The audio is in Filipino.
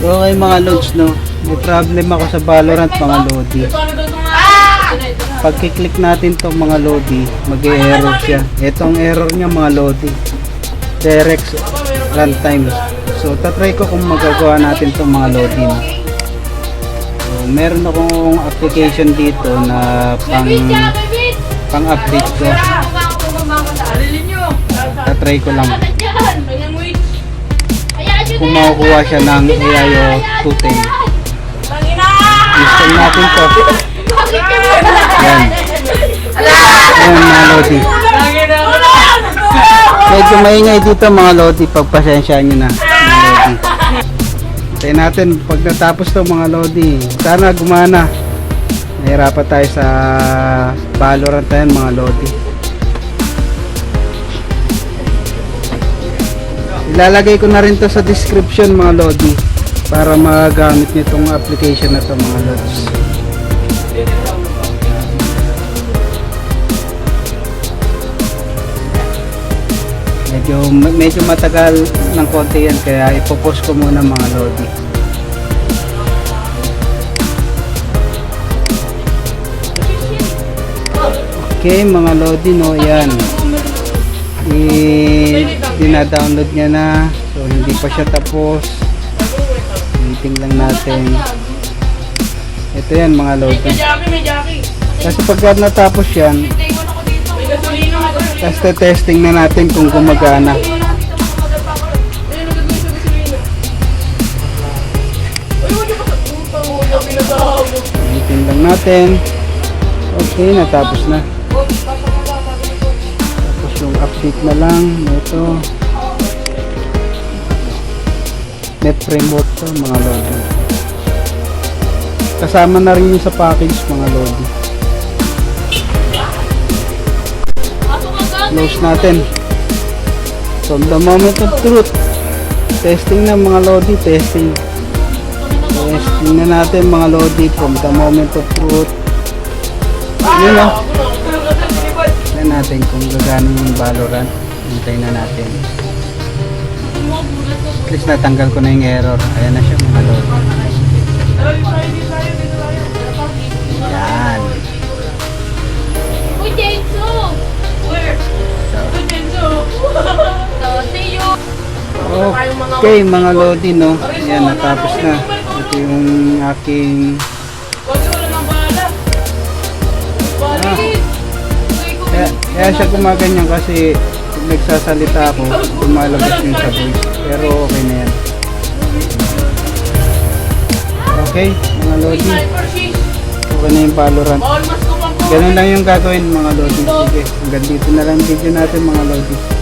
Okay mga loads no. May problem ako sa Valorant mga lodi. Pagkiklik natin tong mga lodi, mag-error siya. Ito error niya mga lodi. Direct runtime. So tatry ko kung magagawa natin tong mga lodi. No? So, meron akong application dito na pang pang update ko. Tatry ko lang kung makukuha siya ng AIO 210. Install natin to. Yan. Yan mga lodi. Medyo maingay dito mga lodi. Pagpasensyaan nyo na mga. Tayo natin pag natapos to mga lodi. Sana gumana. Nahirapan tayo sa Valorant yan mga lodi. Ilalagay ko na rin to sa description mga lodi para magamit nitong application na to mga lods. Medyo medyo matagal ng konti yan kaya ipopost ko muna mga lodi. Okay mga lodi no yan. I dina-download niya na. So hindi pa siya tapos. Waiting lang natin. Ito yan mga Jackie. Kasi pagka natapos yan, tapos testing na natin kung gumagana. Waiting lang natin. Okay, natapos na. Yung update na lang. Ito. Net framework to mga lodi. Kasama na rin yung sa package mga lodi. Close natin. From the moment of truth. Testing na mga lodi, testing. Testing na natin mga lodi from the moment of truth. Yun o. Natin kung gagana yung Valorant. Hintayin na natin. At least natanggal ko na yung error. Ayan na siya mga lodi. Yan. Uy, Jenso! Where? Jenzo. See you! Okay mga lodi no. Ayan natapos na. Ito yung aking Kasi wala nang bahala. Bakit? Kaya, siya gumaganyan kasi pag nagsasalita ako, lumalabas yung sa voice. Pero okay na yan. Okay, mga lodi. Okay na yung Valorant. Ganun lang yung gagawin mga lodi. Sige, hanggang dito na lang video natin mga lodi.